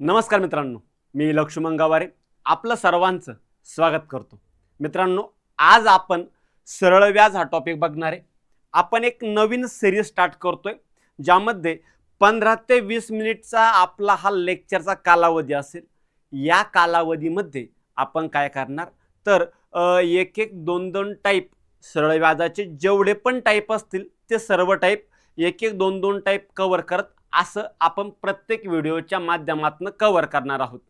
नमस्कार मित्रांनो मी लक्ष्मण गवारे. आपलं सर्वांचं स्वागत करतो. मित्रांनो आज आपण सरळ व्याज हा टॉपिक बघणार आहे. आपण एक नवीन सिरीज स्टार्ट करतोय ज्यामध्ये पंधरा ते वीस मिनिटचा आपला हा लेक्चरचा कालावधी असेल. या कालावधीमध्ये आपण काय करणार? तर एक एक दोन दोन टाईप सरळ व्याजाचे जेवढे पण टाईप असतील ते सर्व टाईप एक एक दोन दोन टाईप कवर करत असं आपण प्रत्येक व्हिडिओच्या माध्यमातून कवर करणार आहोत.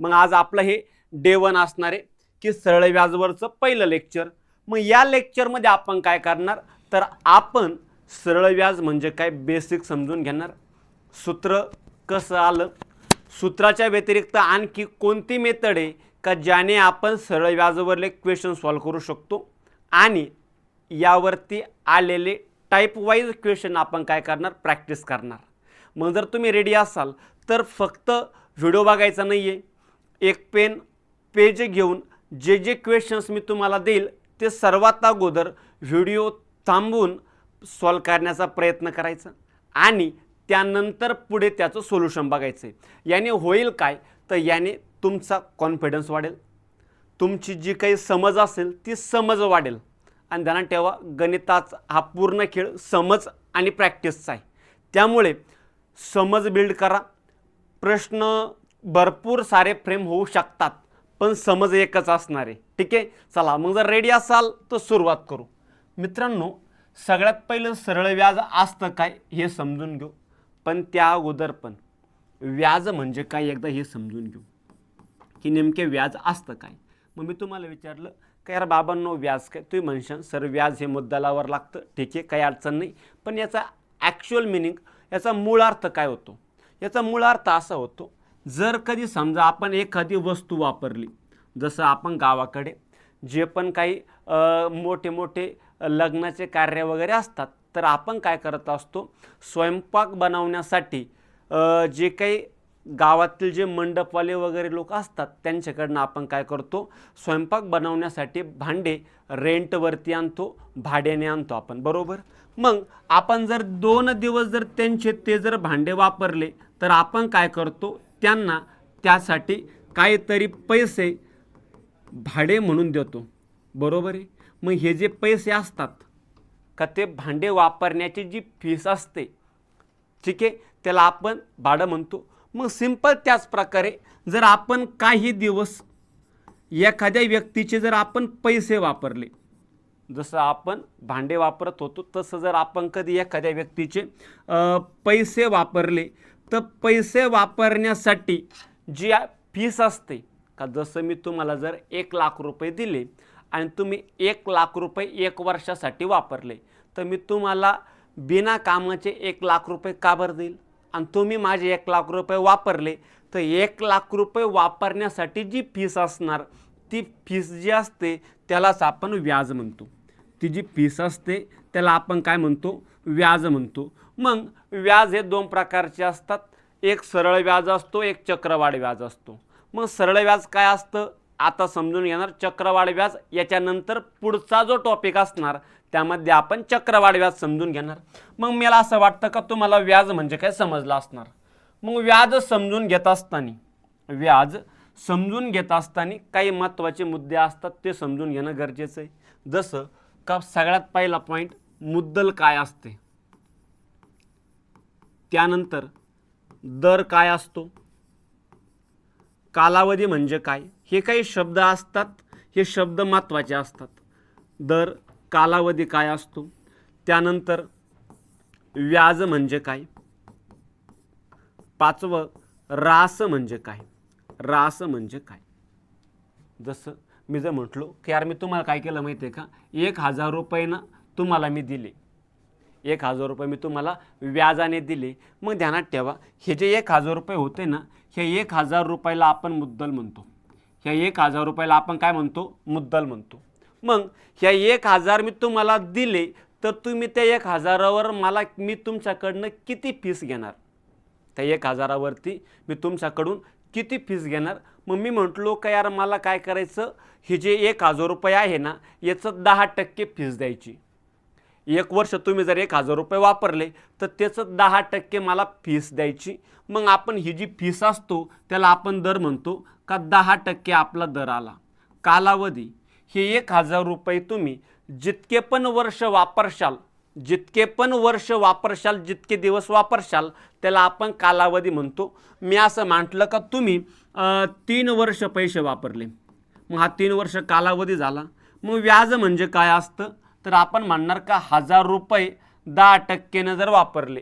मग आज आपलं हे डे वन असणार आहे की सरळ व्याजवरचं पहिलं लेक्चर मग या लेक्चरमध्ये आपण काय करणार? तर आपण सरळ व्याज म्हणजे काय? बेसिक समजून घेणार. सूत्र कसं आलं? सूत्राच्या व्यतिरिक्त आणखी कोणती मेथड आहे का ज्याने आपण सरळ व्याजावरले क्वेश्चन सॉल्व्ह करू शकतो? आणि यावरती आलेले टाईप वाईज क्वेश्चन आपण काय करणार? प्रॅक्टिस करणार. मग जर तुम्ही रेडी असाल तर फक्त व्हिडिओ बघायचा नाही आहे एक पेन पेज घेऊन जे जे क्वेश्चन्स मी तुम्हाला देईल ते सर्वात अगोदर व्हिडिओ थांबवून सॉल्व करण्याचा प्रयत्न करायचा. आणि त्यानंतर पुढे त्याचं सोल्युशन बघायचं आहे याने होईल काय? तर याने तुमचा कॉन्फिडन्स वाढेल. तुमची जी काही समज असेल ती समज वाढेल. आणि त्यांना ठेवा गणिताचा हा पूर्ण खेळ समज आणि प्रॅक्टिसचा आहे. त्यामुळे समज बिल्ड करा. प्रश्न भरपूर सारे फ्रेम होऊ शकतात पण समज एकच असणार आहे. ठीक आहे? चला मग जर रेडी असाल तर सुरुवात करू. मित्रांनो सगळ्यात पहिलं सरळ व्याज असतं काय हे समजून घेऊ. पण त्या अगोदर पण. व्याज म्हणजे काय एकदा हे समजून घेऊ. की नेमके व्याज असतं काय? मग मी तुम्हाला विचारलं का यार बाबांनो व्याज काय? तुम्ही म्हणशाल सर व्याज हे मुद्दलावर लागतं. ठीक आहे काही अडचण नाही. पण याचा ॲक्च्युअल मिनिंग याचा मूळ अर्थ काय होतो? याचा मूळ अर्थ असा होतो जर कधी समजा आपण एखादी वस्तू वापरली जसं आपण गावाकडे जे पण काही मोठे मोठे लग्नाचे कार्य वगैरे असतात तर आपण काय करत असतो स्वयंपाक बनवण्यासाठी जे काही गावातील जे मंडपवाले वगैरे लोक असतात त्यांच्याकडनं आपण काय करतो स्वयंपाक बनवण्यासाठी भांडे रेंटवरती आणतो भाड्याने आणतो आपण बरोबर? मग आपण जर दोन दिवस जर त्यांचे ते जर भांडे वापरले तर आपण काय करतो? त्यांना त्यासाठी काहीतरी पैसे भाडे म्हणून देतो. बरोबर आहे? मग हे जे पैसे असतात का ते भांडे वापरण्याची जी फीस असते ठीक आहे? त्याला आपण भाडं म्हणतो. मग सिंपल त्याच प्रकारे जर आपण काही दिवस एखाद्या व्यक्तीचे जर आपण पैसे वापरले जसं आपण भांडे वापरत होतो तसं जर आपण कधी एखाद्या व्यक्तीचे पैसे वापरले तर पैसे वापरण्यासाठी जी फीस असते का जसं मी तुम्हाला जर एक लाख रुपये दिले आणि तुम्ही एक लाख रुपये एक वर्षासाठी वापरले तर मी तुम्हाला बिना कामाचे एक लाख रुपये का बरं देईल? आणि तुम्ही माझे एक लाख रुपये वापरले तर एक लाख रुपये वापरण्यासाठी जी फीस असणार ती फीस जी असते त्यालाच आपण व्याज म्हणतो. ती जी फीस असते त्याला आपण काय म्हणतो? व्याज म्हणतो. मग व्याज हे दोन प्रकारचे असतात. एक सरळ व्याज असतो एक चक्रवाढ व्याज असतो. मग सरळ व्याज काय असतं? आता समजून घेणार चक्रवाढ व्याज याच्यानंतर पुढचा जो टॉपिक असणार त्यामध्ये आपण चक्रवाढ व्याज समजून घेणार. मग मला असं वाटतं का तुम्हाला व्याज म्हणजे काय समजलं असणार? मग व्याज समजून घेत असताना व्याज समजून घेत असताना काही महत्त्वाचे मुद्दे असतात ते समजून घेणं गरजेचं आहे. जसं का सगळ्यात पहिला पॉईंट मुद्दल काय असते? त्यानंतर दर काय असतो? कालावधी म्हणजे काय? हे काही शब्द असतात हे शब्द महत्त्वाचे असतात. दर कालावधी काय असतो? त्यानंतर व्याज म्हणजे काय? पाचवं रास म्हणजे काय? रास म्हणजे काय? जसं मी जर म्हटलो की यार मी तुम्हाला काय केलं माहिती आहे का? एक हजार रुपये ना तुम्हाला मी दिले. एक हजार रुपये मी तुम्हाला व्याजाने दिले. मग ध्यानात ठेवा हे जे एक हजार रुपये होते ना हे एक हजार रुपयाला आपण मुद्दल म्हणतो. ह्या एक हजार रुपयाला आपण काय म्हणतो? मुद्दल म्हणतो. मग ह्या एक हजार मी तुम्हाला दिले तर तुम्ही त्या एक हजारावर मला मी तुमच्याकडनं किती फीस घेणार? त्या एक हजारावरती मी तुमच्याकडून किती फीस घेणार? मग मी म्हटलो का यार मला काय करायचं? हे जे एक हजार रुपये आहे ना याचं दहा टक्के फीस द्यायची. एक वर्ष तुम्ही जर एक हजार रुपये वापरले तर त्याचं दहा टक्के मला फीस द्यायची. मग आपण ही जी फीस असतो त्याला आपण दर म्हणतो का दहा टक्के आपला दर आला. कालावधी. हे एक हजार रुपये तुम्ही जितके पण वर्ष वापरशाल जितके पण वर्ष वापरशाल जितके दिवस वापरशाल त्याला आपण कालावधी म्हणतो. मी असं म्हटलं का तुम्ही तीन वर्ष पैसे वापरले. मग हा तीन वर्ष कालावधी झाला. मग व्याज म्हणजे काय असतं? तर आपण म्हणणार का हजार रुपये दहा टक्केनं जर वापरले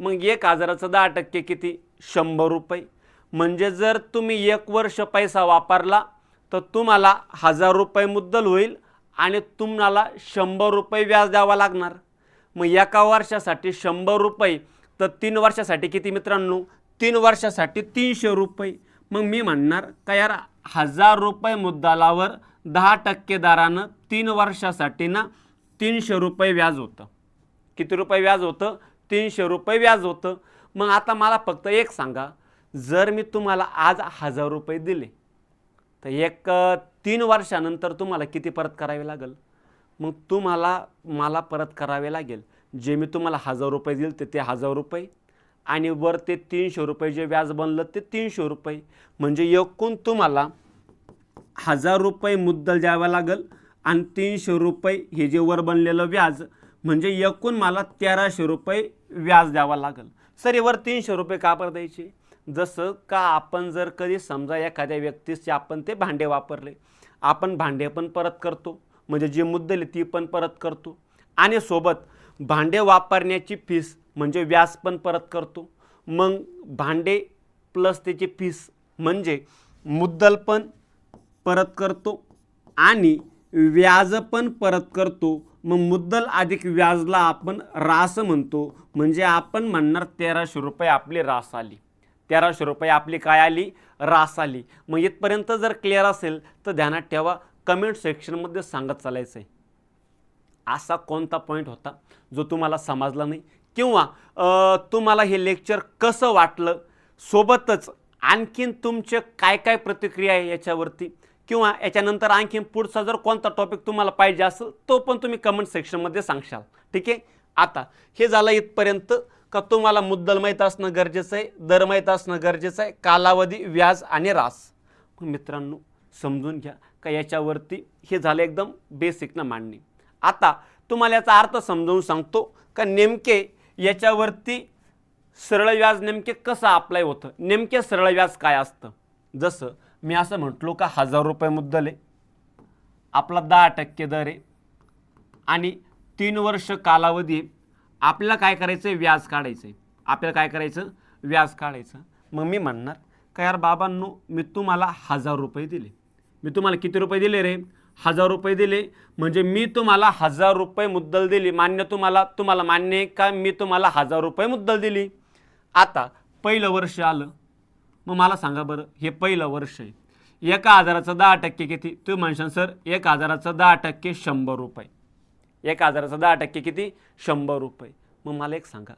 मग एक हजाराचं दहा टक्के किती? शंभर रुपये. म्हणजे जर तुम्ही एक वर्ष पैसा वापरला तर तुम्हाला हजार रुपये मुद्दल होईल आणि तुम्हाला शंभर रुपये व्याज द्यावा लागणार. मग एका वर्षासाठी शंभर रुपये तर तीन वर्षासाठी किती मित्रांनो? तीन वर्षासाठी तीनशे रुपये. मग मी म्हणणार का यार हजार रुपये मुद्दालावर दहा टक्के दरानं तीन वर्षासाठी ना तीनशे रुपये व्याज होतं. किती रुपये व्याज होतं? तीनशे रुपये व्याज होतं. मग आता मला फक्त एक सांगा जर मी तुम्हाला आज हजार रुपये दिले तर एक तीन वर्षानंतर तुम्हाला किती परत करावी लागेल? मग तुम्हाला मला परत करावे लागेल. जे मी तुम्हाला हजार रुपये दिले ते ते हजार रुपये. आणि वर ते तीनशे रुपये जे व्याज बनलं ते तीनशे रुपये. म्हणजे एकूण तुम्हाला हजार रुपये मुद्दल द्यावा लागेल आणि तीनशे रुपये हे जे वर बनलेलं व्याज म्हणजे एकूण मला तेराशे रुपये व्याज द्यावा लागेल. सर वर तीनशे रुपये का बरं द्यायचे? जसं का आपण जर कधी समजा एखाद्या व्यक्तीचे आपण ते भांडे वापरले. आपण भांडे पण परत करतो. म्हणजे जी मुद्दल ती पण परत करतो. आणि सोबत भांडे वापरण्याची फीस म्हणजे व्याज पण परत करतो. मग भांडे प्लस त्याची फीस म्हणजे मुद्दल पण परत करतो आणि व्याज पण परत करतो. मग मुद्दल अधिक व्याजला आपण रास म्हणतो. म्हणजे आपण म्हणणार तेराशे रुपये आपली रास आली. तेराशे रुपये आपली काय आली? रास आली. मग इथपर्यंत जर क्लिअर असेल तर ध्यानात ठेवा. कमेंट सेक्शनमध्ये सांगत चालायचं आहे. असा कोणता पॉईंट होता जो तुम्हाला समजला नाही? किंवा तुम्हाला हे लेक्चर कसं वाटलं? सोबतच आणखीन तुमचे काय काय प्रतिक्रिया आहे याच्यावरती? किंवा याच्यानंतर आणखीन पुढचा जर कोणता टॉपिक तुम्हाला पाहिजे असेल तो पण तुम्ही कमेंट सेक्शनमध्ये सांगशाल. ठीक आहे? आता हे झालं इथपर्यंत का तुम्हाला मुद्दल माहीत असणं गरजेचं आहे दर माहीत असणं गरजेचं आहे कालावधी व्याज आणि रास. मित्रांनो समजून घ्या. का याच्यावरती हे झालं एकदम बेसिक ना मांडणी. आता तुम्हाला याचा अर्थ समजावून सांगतो का नेमके याच्यावरती सरळ व्याज नेमके कसं अप्लाय होतं? नेमके सरळ व्याज काय असतं? जसं मी असं म्हटलो का हजार रुपये मुद्दल आहे आपला दहा टक्के दर आहे आणि तीन वर्ष कालावधी आपल्याला काय करायचं आहे व्याज काढायचं आहे आपल्याला काय करायचं? व्याज काढायचं. मग मी म्हणणार का यार बाबांनो मी तुम्हाला हजार रुपये दिले. मी तुम्हाला किती रुपये दिले रे? हजार रुपये दिले. म्हणजे मी तुम्हाला हजार रुपये मुद्दल दिली. मान्य तुम्हाला तुम्हाला मान्य आहे का? मी तुम्हाला हजार रुपये मुद्दल दिली. आता पहिलं वर्ष आलं. मग मला सांगा बरं हे पहिलं वर्ष आहे. एका हजाराचं दहा टक्के किती? तू म्हणशाल सर एक हजाराचं दहा टक्के शंभर रुपये. एक हजाराचं दहा टक्के किती? शंभर रुपये. मग मला एक सांगा.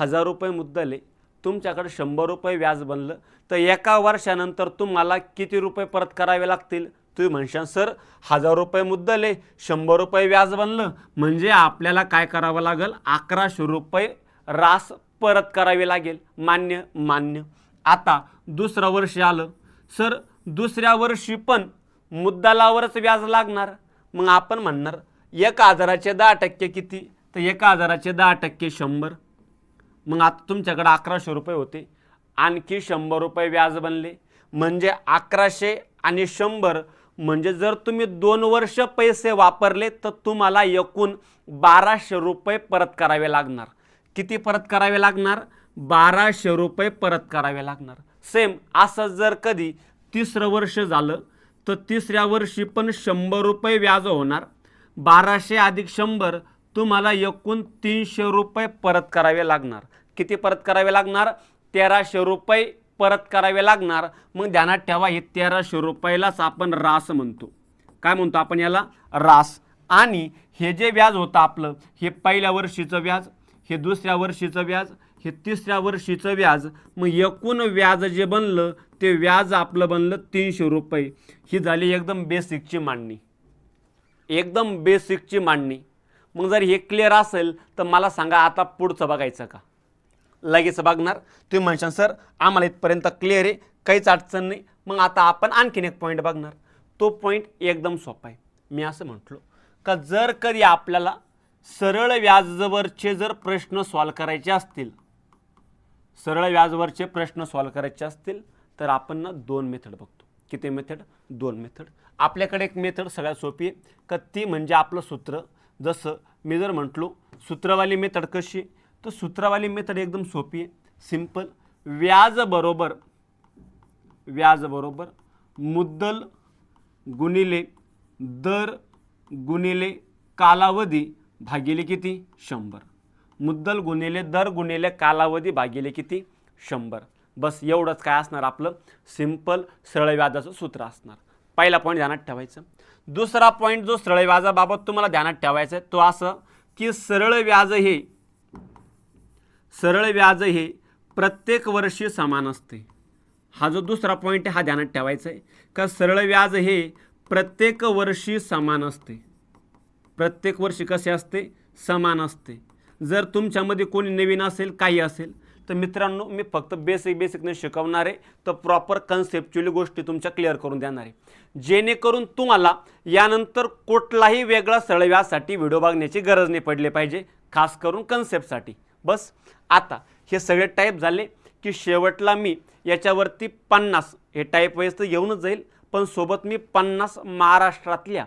हजार रुपये मुद्दल आहे. तुमच्याकडे शंभर रुपये व्याज बनलं तर एका वर्षानंतर तुम्हाला किती रुपये परत करावे लागतील? तुम्ही म्हणशाल सर हजार रुपये मुद्दल आहे शंभर रुपये व्याज बनलं. म्हणजे आपल्याला काय करावं लागेल? अकराशे रुपये रास परत करावे लागेल. मान्य मान्य. आता दुसरं वर्ष आलं. सर दुसऱ्या वर्षी पण मुद्दलावरच व्याज लागणार. मग आपण म्हणणार एक हजाराचे दहा टक्के किती? तर एका हजाराचे दहा टक्के शंभर. मग आता तुमच्याकडे अकराशे रुपये होते. आणखी शंभर रुपये व्याज बनले. म्हणजे अकराशे आणि शंभर म्हणजे जर तुम्ही दोन वर्ष पैसे वापरले तर तुम्हाला एकूण बाराशे रुपये परत करावे लागणार. किती परत करावे लागणार? बाराशे रुपये परत करावे लागणार. सेम असं जर कधी तिसरं वर्ष झालं तर तिसऱ्या वर्षी पण शंभर रुपये व्याज होणार. बाराशे अधिक शंभर तुम्हाला एकूण तीनशे रुपये परत करावे लागणार. किती परत करावे लागणार? तेराशे रुपये परत करावे लागणार. मग ध्यानात ठेवा हे तेराशे रुपयालाच आपण रास म्हणतो. काय म्हणतो आपण याला? रास. आणि हे जे व्याज होतं आपलं हे पहिल्या वर्षीचं व्याज हे दुसऱ्या वर्षीचं व्याज हे तिसऱ्या वर्षीचं व्याज मग एकूण व्याज जे बनलं ते व्याज आपलं बनलं तीनशे रुपये. ही झाली एकदम बेसिकची मांडणी. एकदम बेसिकची मांडणी. मग जर हे क्लिअर असेल तर मला सांगा आता पुढचं बघायचं का? लगेच बघणार. तुम्ही म्हणशाल सर आम्हाला इथपर्यंत क्लिअर आहे काहीच अडचण नाही. मग आता आपण आणखीन एक पॉईंट बघणार. तो पॉईंट एकदम सोपा आहे. मी असं म्हटलो का जर कधी आपल्याला सरळ व्याजवरचे जर प्रश्न सॉल्व करायचे असतील सरळ व्याजवरचे प्रश्न सॉल्व करायचे असतील तर आपण ना दोन मेथड बघतो. किती मेथड दोन मेथड आपल्याकडे एक मेथड सगळ्यात सोपी आहे का ती म्हणजे आपलं सूत्र जसं मी जर म्हटलो सूत्रवाली मेथड कशी आहे? तर सूत्रवाली मेथड एकदम सोपी आहे. सिंपल व्याज बरोबर व्याज बरोबर मुद्दल गुणिले दर गुणिले कालावधी भागिले किती? शंभर. मुद्दल गुणिले दर गुणिले कालावधी भागिले किती? शंभर. बस एवढंच काय असणार आपलं? सिंपल सरळ व्याजाचं सूत्र असणार. पहिला पॉईंट ध्यानात ठेवायचं. दुसरा पॉईंट जो सरळ व्याजाबाबत तुम्हाला ध्यानात ठेवायचा आहे तो असं की सरळ व्याज हे सरळ व्याज हे प्रत्येक वर्षी समान असते. हा जो दुसरा पॉईंट आहे हा ध्यानात ठेवायचा आहे. का सरळ व्याज हे प्रत्येक वर्षी समान असते. प्रत्येक वर्षी कसे असते? समान असते. जर तुमच्यामध्ये कोणी नवीन असेल काही असेल तर मित्रांनो मी फक्त बेसिक बेसिकने शिकवणार आहे तर प्रॉपर कन्सेप्च्युअली गोष्टी तुमच्या क्लिअर करून देणार आहे. जेणेकरून तुम्हाला यानंतर कुठलाही वेगळा सळव्यासाठी व्हिडिओ बघण्याची गरज नाही पडली पाहिजे खास करून कन्सेप्टसाठी बस आता हे सगळे टाईप झाले की शेवटला मी याच्यावरती पन्नास हे टाईप वाईज तर येऊनच जाईल पण सोबत मी पन्नास महाराष्ट्रातल्या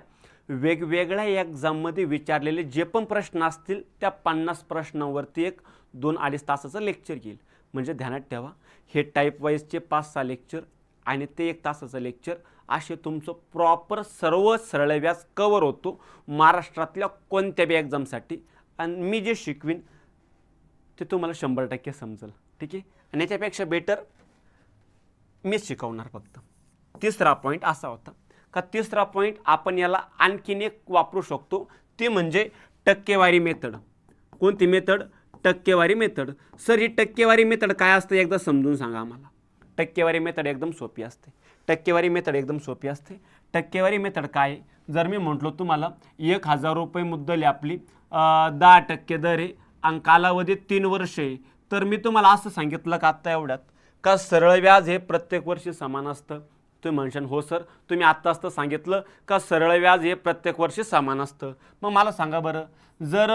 वेगवेगळ्या एक्झाममध्ये विचारलेले जे पण प्रश्न असतील त्या पन्नास प्रश्नांवरती एक दोन अडीच तासाचं लेक्चर येईल. म्हणजे ध्यानात ठेवा. हे टाईप वाईजचे पाच सहा लेक्चर आणि ते एक तासाचं लेक्चर असे तुमचं प्रॉपर सर्व सरळ व्याज कवर होतो महाराष्ट्रातल्या कोणत्या बी एक्झामसाठी आणि मी जे शिकवीन ते तुम्हाला शंभर टक्के समजेल. ठीक आहे? आणि याच्यापेक्षा बेटर मीच शिकवणार फक्त. तिसरा पॉईंट असा होता. का तिसरा पॉईंट आपण याला आणखीन एक वापरू शकतो. ते म्हणजे टक्केवारी मेथड कोणती मेथड टक्केवारी मेथड. सर ही टक्केवारी मेथड काय असतं एकदा समजून सांगा आम्हाला. टक्केवारी मेथड एकदम सोपी असते. टक्केवारी मेथड एकदम सोपी असते. टक्केवारी मेथड काय? आहे? जर मी म्हटलो तुम्हाला एक हजार रुपये मुद्दल आहे आपली दहा टक्के दर आहे आणि कालावधी तीन वर्ष आहे. तर मी तुम्हाला असं सांगितलं का आत्ता एवढ्यात? का सरळ व्याज हे प्रत्येक वर्षी समान असतं? तुम्ही म्हणशान हो सर तुम्ही आत्ता असतं सांगितलं का सरळ व्याज हे प्रत्येक वर्षी समान असतं? मग मला सांगा बरं. जर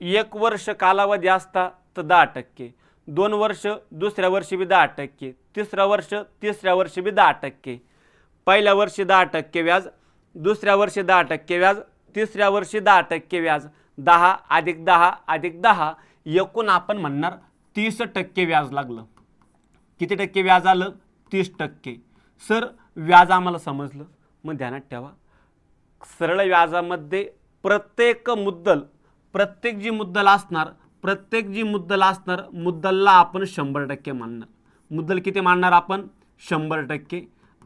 एक वर्ष कालावधी असता तर दहा टक्के. दोन वर्ष दुसऱ्या वर्षी बी दहा टक्के. तिसरं वर्ष तिसऱ्या वर्षी बी दहा टक्के. पहिल्या वर्षी दहा टक्के व्याज दुसऱ्या वर्षी दहा टक्के व्याज तिसऱ्या वर्षी दहा टक्के व्याज. दहा अधिक दहा अधिक दहा एकूण आपण म्हणणार तीस टक्के व्याज लागलं. किती टक्के व्याज आलं? तीस टक्के. सर व्याज आम्हाला समजलं. मग ध्यानात ठेवा. सरळ व्याजामध्ये प्रत्येक मुद्दल प्रत्येक जी मुद्दल असणार प्रत्येक जी मुद्दल असणार मुद्दलला आपण शंभर टक्के मानणार. मुद्दल किती मानणार आपण? शंभर टक्के.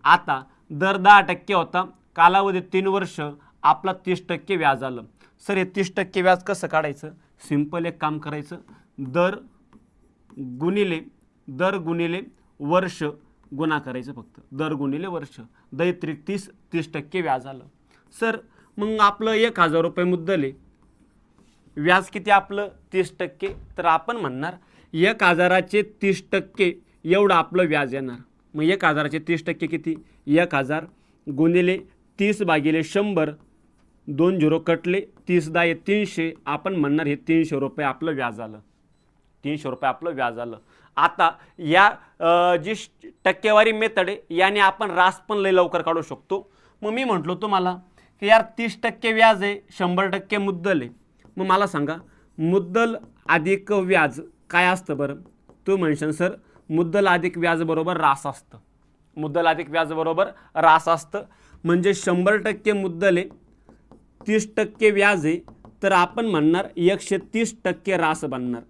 आता दर दहा टक्के होता कालावधी तीन वर्ष आपला तीस टक्के व्याज आलं. सर हे तीस टक्के व्याज कसं काढायचं? सिंपल एक काम करायचं. दर गुणिले दर गुणिले वर्ष गुणा करायचं फक्त. दर गुणिले वर्ष. दैत्रिक तीस तीस टक्के व्याज आलं. सर मग आपलं एक हजार रुपये मुद्दल आहे. व्याज किती आपलं? तीस टक्के. तर आपण म्हणणार एक हजाराचे तीस टक्के एवढं आपलं व्याज येणार. मग एक हजाराचे तीस टक्के किती? एक हजार गुणिले तीस भागिले शंभर. दोन झिरो कटले तीस दहा हे तीनशे. आपण म्हणणार हे तीनशे रुपये आपलं व्याज आलं. तीनशे रुपये आपलं व्याज आलं. आता या जी श- टक्केवारी मेथड आहे याने आपण रास पण लई लवकर काढू शकतो. मग मी म्हटलो तुम्हाला की यार तीस टक्के व्याज आहे शंभर टक्के मुद्दल आहे. मग मला सांगा मुद्दल अधिक व्याज काय असतं बरं? तू म्हणशन सर मुद्दल अधिक व्याज बरोबर रास असतं. मुद्दल अधिक व्याज बरोबर रास असतं. म्हणजे शंभर टक्के मुद्दल आहे तीस टक्के व्याज आहे तर आपण म्हणणार एकशे तीस टक्के रास बनणार.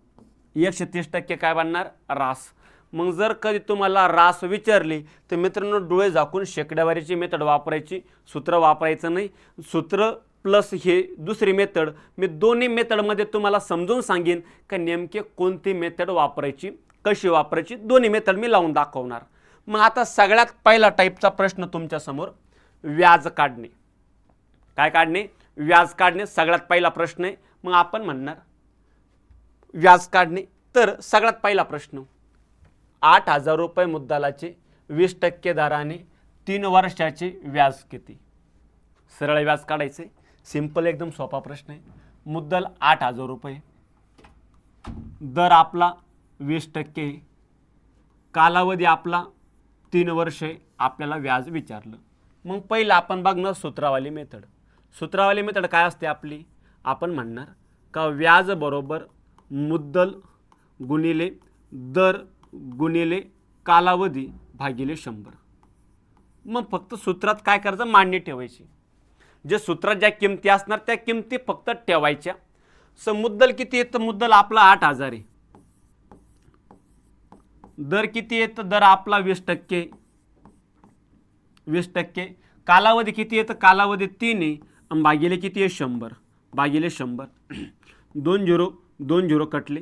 एकशे तीस टक्के काय बनणार? रास. मग जर कधी तुम्हाला रास विचारली तर मित्रांनो डोळे झाकून शेकड्यावारीची मेथड वापरायची सूत्र वापरायचं नाही. सूत्र प्लस हे दुसरी मेथड. मी दोन्ही मेथडमध्ये तुम्हाला समजून सांगेन का नेमके कोणती मेथड वापरायची कशी वापरायची दोन्ही मेथड मी लावून दाखवणार. मग आता सगळ्यात पहिला टाईपचा प्रश्न तुमच्यासमोर व्याज काढणे. काय काढणे? व्याज काढणे सगळ्यात पहिला प्रश्न आहे. मग आपण म्हणणार व्याज काढणे. तर सगळ्यात पहिला प्रश्न आठ हजार रुपये मुद्दालाचे वीस टक्के दराने तीन वर्षाचे व्याज किती? सरळ व्याज काढायचे. सिंपल एकदम सोपा प्रश्न आहे. मुद्दल आठ हजार रुपये दर आपला वीस टक्के कालावधी आपला तीन वर्षे आपल्याला व्याज विचारलं. मग पहिलं आपण बघणार सूत्रावाली मेथड. सूत्रावाली मेथड काय असते आपली? आपण म्हणणार का व्याज बरोबर मुद्दल गुणिले दर गुणिले कालावधी भागिले शंभर. मग फक्त सूत्रात काय करायचं? मांडणी ठेवायची. जे सूत्रात ज्या किमती असणार त्या किमती फक्त ठेवायच्या. स मुद्दल किती येतं मुद्दल आपला आठ हजार आहे. दर किती येतं दर आपला वीस टक्के. वीस टक्के. कालावधी किती येतं कालावधी तीन आहे. भागिले किती आहे? शंभर. भागिले शंभर. दोन झिरो दोन झिरो कटले.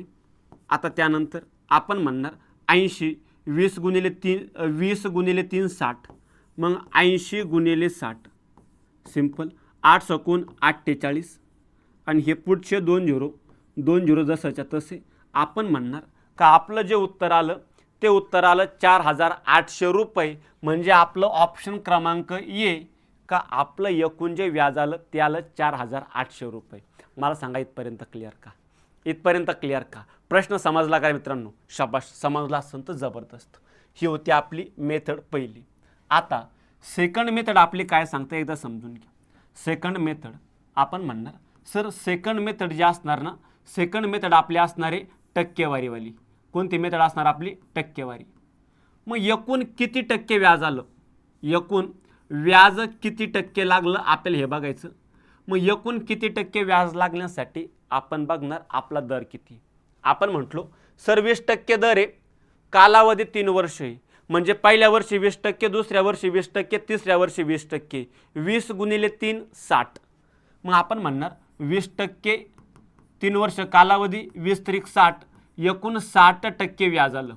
आता त्यानंतर आपण म्हणणार ऐंशी वीस गुणिले तीन वीस गुणिले तीन साठ. मग ऐंशी गुणिले साठ. सिंपल आठ सकून अठ्ठेचाळीस आणि हे पुढचे दोन झिरो दोन झिरो जसंच्या तसे आपण म्हणणार का आपलं जे उत्तर आलं ते उत्तर आलं चार हजार आठशे रुपये. म्हणजे आपलं ऑप्शन क्रमांक ये का आपलं एकूण जे व्याज आलं ते आलं चार हजार आठशे रुपये. मला सांगा इथपर्यंत क्लिअर का? इथपर्यंत क्लिअर का? प्रश्न समजला का मित्रांनो? शाबाश समजला असेल तर जबरदस्त. ही होती आपली मेथड पहिली. आता सेकंड मेथड आपली काय सांगते एकदा समजून घ्या. सेकंड मेथड आपण म्हणणार सर सेकंड मेथड जे असणार ना सेकंड मेथड आपली असणारे टक्केवारीवाली. कोणती मेथड असणार आपली? टक्केवारी. मग एकूण किती टक्के व्याज आलं? एकूण व्याज किती टक्के लागलं आपल्याला हे बघायचं. मग एकूण किती टक्के व्याज लागण्यासाठी आपण बघणार आपला दर किती. आपण म्हटलो सर वीस टक्के दर आहे. कालावधी तीन वर्ष आहे. म्हणजे पहिल्या वर्षी वीस टक्के दुसऱ्या वर्षी वीस टक्के तिसऱ्या वर्षी वीस टक्के. वीस गुणिले तीन साठ. मग आपण म्हणणार वीस टक्के तीन वर्ष कालावधी वीस त्रिक साठ एकूण साठ टक्के व्याज आलं.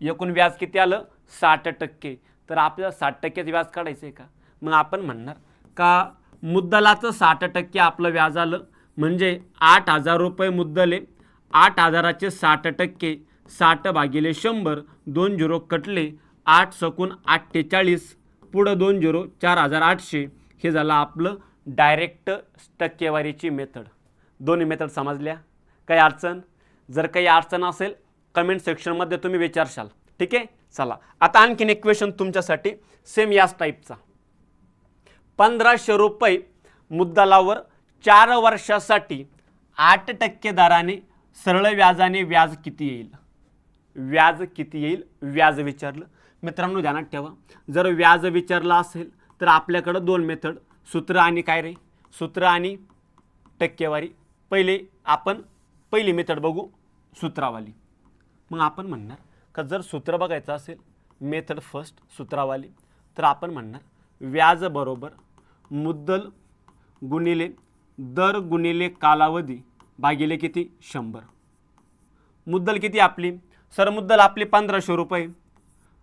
एकूण व्याज किती आलं? साठ टक्के. तर आपल्याला साठ टक्केच व्याज काढायचं आहे का? मग आपण म्हणणार का मुद्दलाचं साठ टक्के आपलं व्याज आलं? म्हणजे आठ हजार रुपये मुद्दले आठ हजाराचे साठ टक्के साठ भागिले शंभर दोन झिरो कटले आठ सकून अठ्ठेचाळीस पुढं दोन झिरो चार हजार आठशे. हे झालं आपलं डायरेक्ट टक्केवारीची मेथड दोन्ही मेथड समजल्या? काही अडचण? जर काही अडचण असेल कमेंट सेक्शनमध्ये तुम्ही विचारशाल. ठीक आहे? चला. आता आणखीन एक क्वेश्चन तुमच्यासाठी सेम याच टाईपचा पंधराशे रुपये मुद्दलावर चार वर्षासाठी आठ टक्के दराने सरळ व्याजाने व्याज किती येईल? व्याज किती येईल? व्याज विचारलं. मित्रांनो ध्यानात ठेवा. जर व्याज विचारला असेल तर आपल्याकडं दोन मेथड सूत्र आणि काय रे? सूत्र आणि टक्केवारी. पहिले आपण पहिली मेथड बघू सूत्रावाली. मग आपण म्हणणार का जर सूत्र बघायचं असेल मेथड फर्स्ट सूत्रावाली तर आपण म्हणणार व्याज बरोबर मुद्दल गुणिले दर गुणिले कालावधी भागिले किती? शंभर. मुद्दल किती आपली? सर मुद्दल आपली पंधराशे रुपये.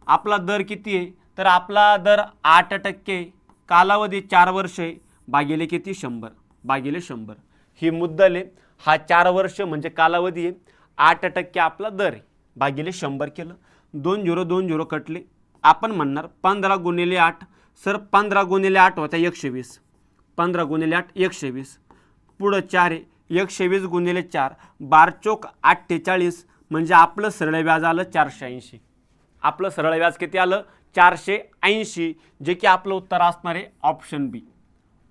आपला दर किती आहे? तर आपला दर आठ टक्के कालावधी चार वर्ष आहे भागिले किती? शंभर. भागिले शंभर. ही मुद्दल आहे. हा चार वर्ष म्हणजे कालावधी आहे. आठ टक्के आपला दर आहे. भागिले शंभर केलं. दोन झिरो दोन झिरो कटले. आपण म्हणणार पंधरा गुणिले आठ. सर पंधरा गुणिले आठ होता एकशे वीस पंधरा गुणिले आठ एकशे वीस पुढं चार आहे. एकशे वीस गुणिले चार. बार चोक अठ्ठेचाळीस. म्हणजे आपलं सरळ व्याज आलं चारशे ऐंशी. आपलं सरळ व्याज किती आलं? चारशे ऐंशी जे की आपलं उत्तर असणार आहे ऑप्शन बी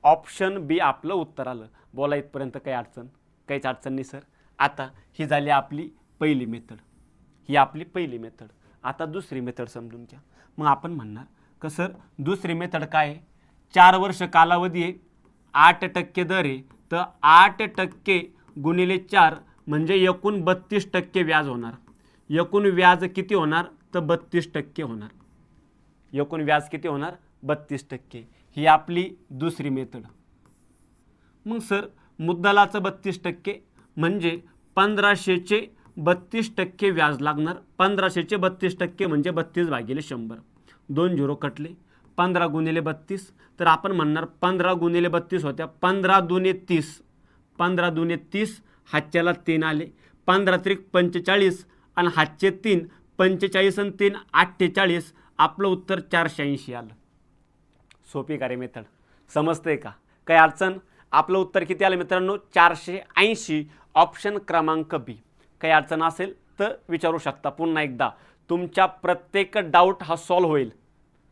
ऑप्शन बी आपलं उत्तर आलं. बोला इथपर्यंत काही अडचण? काहीच अडचण नाही सर आता ही झाली आपली पहिली मेथड ही आपली पहिली मेथड आता दुसरी मेथड समजून घ्या. मग आपण म्हणणार का सर दुसरी मेथड काय आहे? चार वर्ष कालावधी आहे आठ टक्के दर आहे. तर आठ टक्के गुणिले चार म्हणजे एकूण बत्तीस टक्के व्याज होणार. एकूण व्याज किती होणार? तर बत्तीस टक्के होणार. एकूण व्याज किती होणार? बत्तीस टक्के. ही आपली दुसरी मेथड. मग सर मुद्दलाचं बत्तीस टक्के म्हणजे पंधराशेचे बत्तीस टक्के व्याज लागणार. पंधराशेचे बत्तीस टक्के म्हणजे बत्तीस भागिले शंभर. दोन झिरो कटले. पंधरा गुणिले बत्तीस. तर आपण म्हणणार पंधरा गुणिले बत्तीस होत्या. पंधरा दुने तीस. पंधरा दुने तीस हातच्याला तीन आले. पंधरा त्रिक पंचेचाळीस आणि हातचे तीन. पंचेचाळीस आणि तीन अठ्ठेचाळीस. आपलं उत्तर चारशे ऐंशी आलं. सोपी कार्य मेथड? समजतंय का? काही अडचण? आपलं उत्तर किती आलं मित्रांनो? चारशे ऐंशी. ऑप्शन क्रमांक बी काही अडचण असेल तर विचारू शकता पुन्हा एकदा. तुमच्या प्रत्येक डाऊट हा सॉल्व्ह होईल.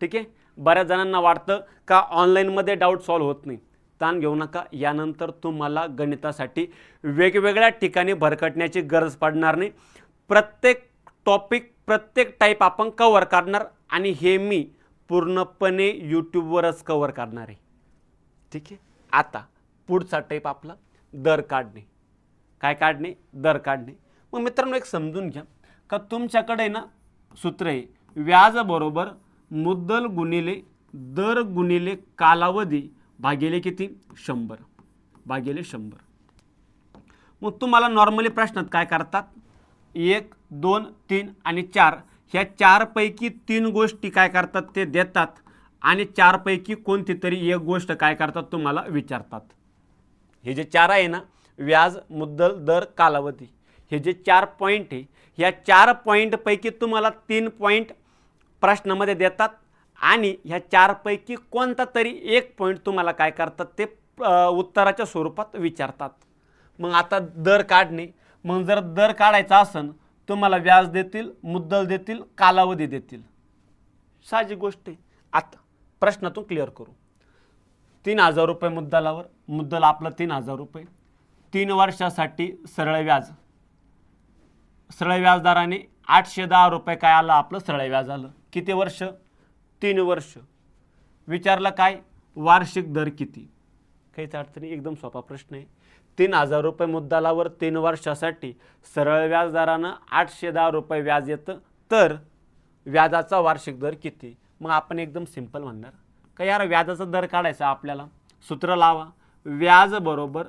ठीक आहे? बऱ्याच जणांना वाटतं का ऑनलाईनमध्ये डाऊट सॉल्व्ह होत नाही? ताण घेऊ नका. यानंतर तुम्हाला गणितासाठी वेगवेगळ्या ठिकाणी भरकटण्याची गरज पडणार नाही. प्रत्येक टॉपिक प्रत्येक टाईप आपण कवर करणार आणि हे मी पूर्णपणे यूट्यूबवरच कवर करणार आहे. ठीक आहे? आता पुढचा टाईप आपला दर काढणे. काय काढणे? दर काढणे. मग मित्रांनो एक समजून घ्या. का तुमच्याकडे ना सूत्र आहे व्याज बरोबर मुद्दल गुणिले दर गुणिले कालावधी भागिले किती? शंभर. भागिले शंभर. मग तुम्हाला नॉर्मली प्रश्नात काय करतात? एक दोन तीन आणि चार. ह्या चारपैकी तीन गोष्टी काय करतात ते देतात. आणि चारपैकी कोणती तरी एक गोष्ट काय करतात तुम्हाला विचारतात. हे जे चार आहे ना व्याज मुद्दल दर कालावधी. हे जे चार पॉईंट आहे ह्या चार पॉईंटपैकी तुम्हाला तीन पॉईंट प्रश्नामध्ये देतात. आणि ह्या चारपैकी कोणता तरी एक पॉईंट तुम्हाला काय करतात ते उत्तराच्या स्वरूपात विचारतात. मग आता दर काढणे मग जर दर काढायचा असन तुम्हाला व्याज देतील मुद्दल देतील कालावधी देतील. साहजिक गोष्ट आहे. आता प्रश्नातून क्लिअर करू. तीन हजार रुपये मुद्दलावर मुद्दल आपलं तीन हजार रुपये. तीन वर्षासाठी सरळ व्याज. सरळ व्याजदाराने आठशे दहा रुपये काय आलं आपलं सरळ व्याज आलं. किती वर्ष? तीन वर्ष. विचारलं काय? वार्षिक दर किती? काहीच अडचणी एकदम सोपा प्रश्न आहे. तीन हजार रुपये मुद्दलावर तीन वर्षासाठी सरळ व्याजदरानं आठशे दहा रुपये व्याज येतं. तर व्याजाचा वार्षिक दर किती? मग आपण एकदम सिंपल म्हणणार. का यार व्याजाचा दर काढायचा आपल्याला? सूत्र लावा. व्याज बरोबर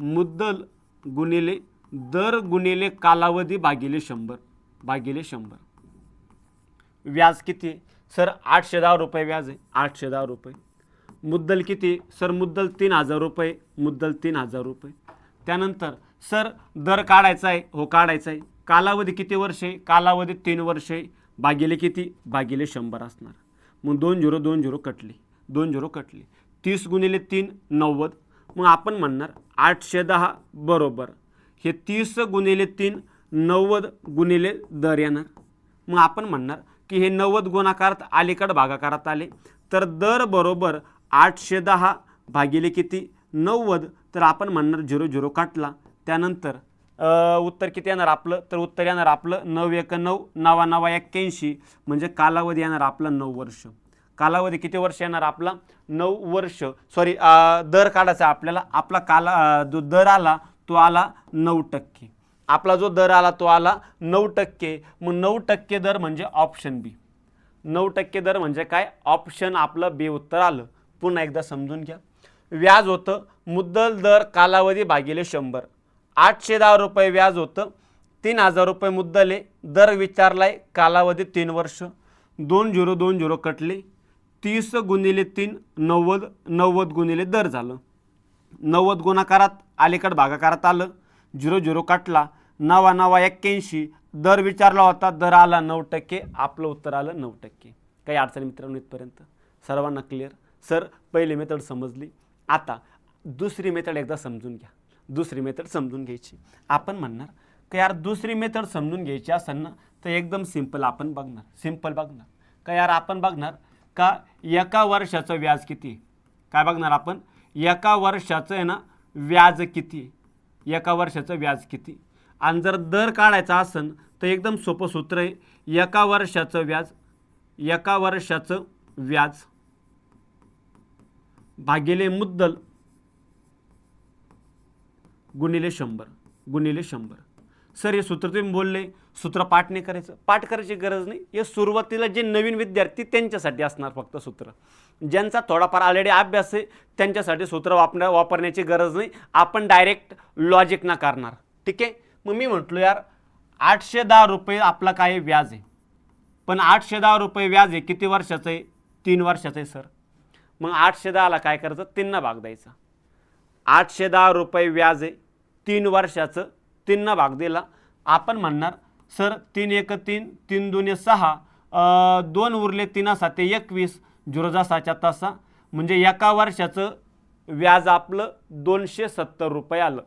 मुद्दल गुणिले दर गुणिले कालावधी भागिले शंभर. भागिले शंभर. व्याज किती? सर आठशे दहा रुपये व्याज आहे. आठशे दहा रुपये. मुद्दल किती? सर मुद्दल तीन हजार रुपये. मुद्दल तीन हजार रुपये. त्यानंतर सर दर काढायचा आहे. हो काढायचा आहे. कालावधी किती वर्ष आहे? कालावधी तीन वर्ष आहे. भागिले किती? भागिले शंभर असणार. मग दोन झिरो दोन झिरो कटले. दोन झिरो कटले. तीस गुणिले तीन नव्वद. मग आपण म्हणणार आठशे दहा बरोबर. हे तीस गुणिले तीन नव्वद गुणिले दर येणार. मग आपण म्हणणार की हे नव्वद गुणाकारात अलीकडं भागाकारात आले. तर दर बरोबर आठशे दहा भागिले किती? नव्वद. तर आपण म्हणणार झिरो झिरो काटला. त्यानंतर उत्तर किती येणार आपलं? तर उत्तर येणार आपलं नऊ एक नऊ नवा नवा एक्क्याऐंशी. म्हणजे कालावधी येणार आपलं नऊ वर्ष. कालावधी किती वर्ष येणार आपला? नऊ वर्ष. सॉरी दर काढायचा आपल्याला. आपला काला जो दर आला तो आला नऊ टक्के. आपला जो दर आला तो आला नऊ टक्के. मग नऊ टक्के दर म्हणजे ऑप्शन बी नऊ टक्के दर म्हणजे काय? ऑप्शन आपलं बी उत्तर आलं. पुन्हा एकदा समजून घ्या. व्याज होतं मुद्दल दर कालावधी भागिले शंभर. आठशे दहा रुपये व्याज होतं तीन हजार रुपये मुद्दल आहे दर विचारलाय कालावधी तीन वर्ष. दोन झिरो दोन झिरो कटले तीस गुणिले तीन नव्वद नव्वद गुणिले दर झालं. नव्वद गुणाकारात अलीकड भागाकारात आलं झिरो झिरो काटला नवा नवा एक्क्याऐंशी दर विचारला होता दर आला नऊ टक्के आपलं उत्तर आलं नऊ टक्के. काही अडचणी मित्रांनो इथपर्यंत. सर्वांना क्लिअर सर पहिली मेथड समजली. आता दुसरी मेथड एकदा समजून घ्या. दुसरी मेथड समजून घ्यायची. आपण म्हणणार का यार दुसरी मेथड समजून घ्यायची असेल ना तर एकदम सिंपल आपण बघणार. सिंपल बघणार. का यार आपण बघणार का एका वर्षाचं व्याज किती? आहे? काय बघणार आपण? एका वर्षाचं आहे ना व्याज किती? आहे? एका वर्षाचं व्याज किती? आणि जर दर काढायचा असेल तर एकदम सोपं सूत्र आहे. एका वर्षाचं व्याज एका वर्षाचं व्याज भागिले मुद्दल गुणिले शंभर गुणिले शंभर. सर हे सूत्र तुम्ही बोलले सूत्र पाठ नाही करायचं. पाठ करायची गरज नाही. हे सुरुवातीला जे नवीन विद्यार्थी त्यांच्यासाठी असणार फक्त सूत्र. ज्यांचा थोडाफार ऑलरेडी अभ्यास आहे त्यांच्यासाठी सूत्र वापण्या वापरण्याची गरज नाही. आपण डायरेक्ट लॉजिक ना करणार. ठीक आहे? मग मी म्हटलो यार आठशे दहा रुपये आपला काय व्याज आहे. पण आठशे दहा रुपये व्याज आहे किती वर्षाचं आहे? तीन वर्षाचं आहे सर. मग आठशे दहाला काय करायचं? तीनना भाग द्यायचा. आठशे दहा रुपये व्याज आहे. तीन वर्षाचं तीननं भाग दिला. आपण म्हणणार सर तीन एक तीन तीन दुने सहा दोन उरले तीन साते एकवीस झिरोजा साच्या तासा. म्हणजे एका वर्षाचं व्याज आपलं दोनशे सत्तर रुपये आलं.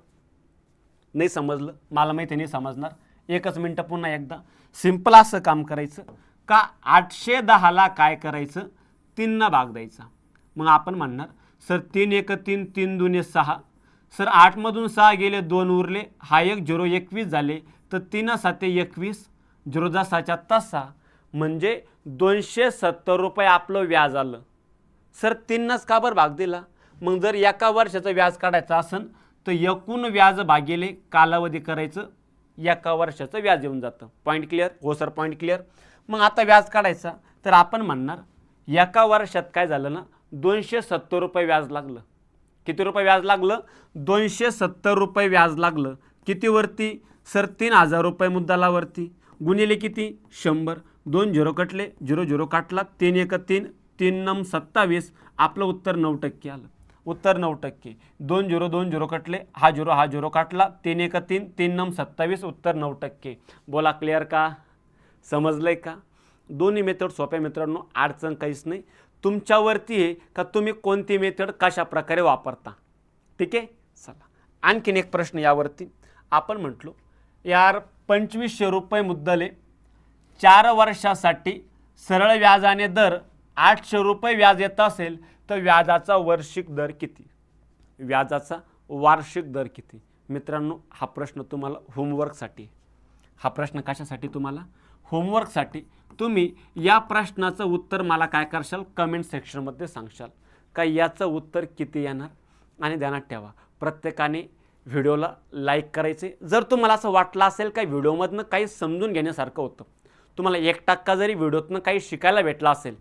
नाही समजलं? मला माहिती नाही समजणार. एकच मिनटं पुन्हा एकदा. सिंपल असं काम करायचं. का आठशे दहाला काय करायचं? तीनना भाग द्यायचा. मग आपण म्हणणार सर तीन एक तीन तीन दुने सहा. सर आठमधून सहा गेले दोन उरले. हा एक झिरो एकवीस झाले तर तीन साते एकवीस झिरो जा सहाच्या म्हणजे दोनशे सत्तर रुपये आपलं व्याज आलं. सर तीनच का बरं भाग दिला? मग जर एका वर्षाचं व्याज काढायचं असेल तर एकूण व्याज भागेले कालावधी करायचं एका वर्षाचं व्याज येऊन जातं. पॉईंट क्लिअर हो सर पॉईंट क्लिअर मग आता व्याज काढायचा. तर आपण म्हणणार एका वर्षात काय झालं ना दोनशे सत्तर रुपये व्याज लागलं. किती रुपये व्याज लागलं? दोनशे सत्तर रुपये व्याज लागलं. कितीवरती? सर तीन हजार रुपये मुद्दालावरती. गुणिले किती? शंभर. दोन झिरो कटले झिरो झिरो काटला तीन एक तीन तीन नम सत्तावीस. आपलं उत्तर नऊ टक्के आलं. उत्तर नऊ टक्के. दोन झिरो दोन झिरो कटले हा झिरो हा झिरो काटला तीन एक तीन तीन नम सत्तावीस उत्तर नऊ टक्के. बोला क्लिअर का? समजलं आहे का? दोन्ही मेथड सोप्या मित्रांनो अडचण काहीच नाही. तुमच्यावरती आहे का तुम्ही कोणती मेथड कशा प्रकारे वापरता? ठीक आहे? चला. आणखीन एक प्रश्न यावरती. आपण म्हटलो यार पंचवीसशे रुपये मुद्दले चार वर्षासाठी सरळ व्याजाने दर आठशे रुपये व्याज येत असेल तर व्याजाचा वार्षिक दर किती? व्याजाचा वार्षिक दर किती? मित्रांनो हा प्रश्न तुम्हाला होमवर्कसाठी आहे. हा प्रश्न कशासाठी तुम्हाला? होमवर्कसाठी तुम्ही या प्रश्नाचं उत्तर मला काय करशाल? कमेंट सेक्शनमध्ये सांगशाल. का याचं उत्तर किती येणार? आणि ध्यानात ठेवा. प्रत्येकाने व्हिडिओला लाईक करायचे. जर तुम्हाला असं वाटलं असेल काय व्हिडिओमधनं काही समजून घेण्यासारखं होतं तुम्हाला एक टक्का जरी व्हिडिओतनं काही शिकायला भेटला असेल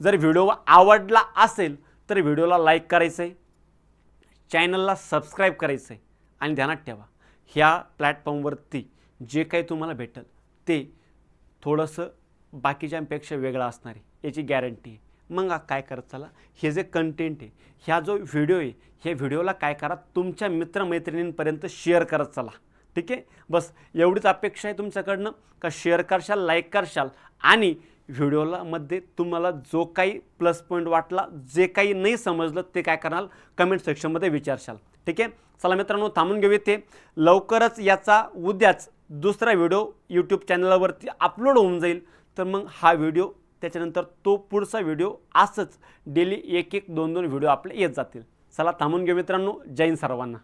जर व्हिडिओ आवडला असेल तर व्हिडिओला लाईक करायचं आहे चॅनलला सबस्क्राईब करायचं आहे आणि ध्यानात ठेवा. ह्या प्लॅटफॉर्मवरती जे काही तुम्हाला भेटेल ते थोडंसं बाकीच्यांपेक्षा वेगळं असणार आहे याची गॅरंटी आहे. मग काय करत चला? हे जे कंटेंट आहे ह्या जो व्हिडिओ आहे ह्या व्हिडिओला काय करा? तुमच्या मित्रमैत्रिणींपर्यंत शेअर करत चला. ठीक आहे? बस एवढीच अपेक्षा आहे तुमच्याकडनं. का शेअर करशाल लाईक करशाल आणि व्हिडिओला मध्ये तुम्हाला जो काही प्लस पॉईंट वाटला जे काही नाही समजलं ते काय कराल कमेंट सेक्शनमध्ये विचारशाल. ठीक आहे? चला मित्रांनो थांबून घेऊ ते लवकरच याचा उद्याच दुसरा व्हिडिओ यूट्यूब चॅनलावरती अपलोड होऊन जाईल. तर मग हा व्हिडिओ त्याच्यानंतर तो पुढचा व्हिडिओ असंच डेली एक एक दोन दोन व्हिडिओ आपले येत जातील. चला थांबून घेऊ मित्रांनो. जैन सर्वांना.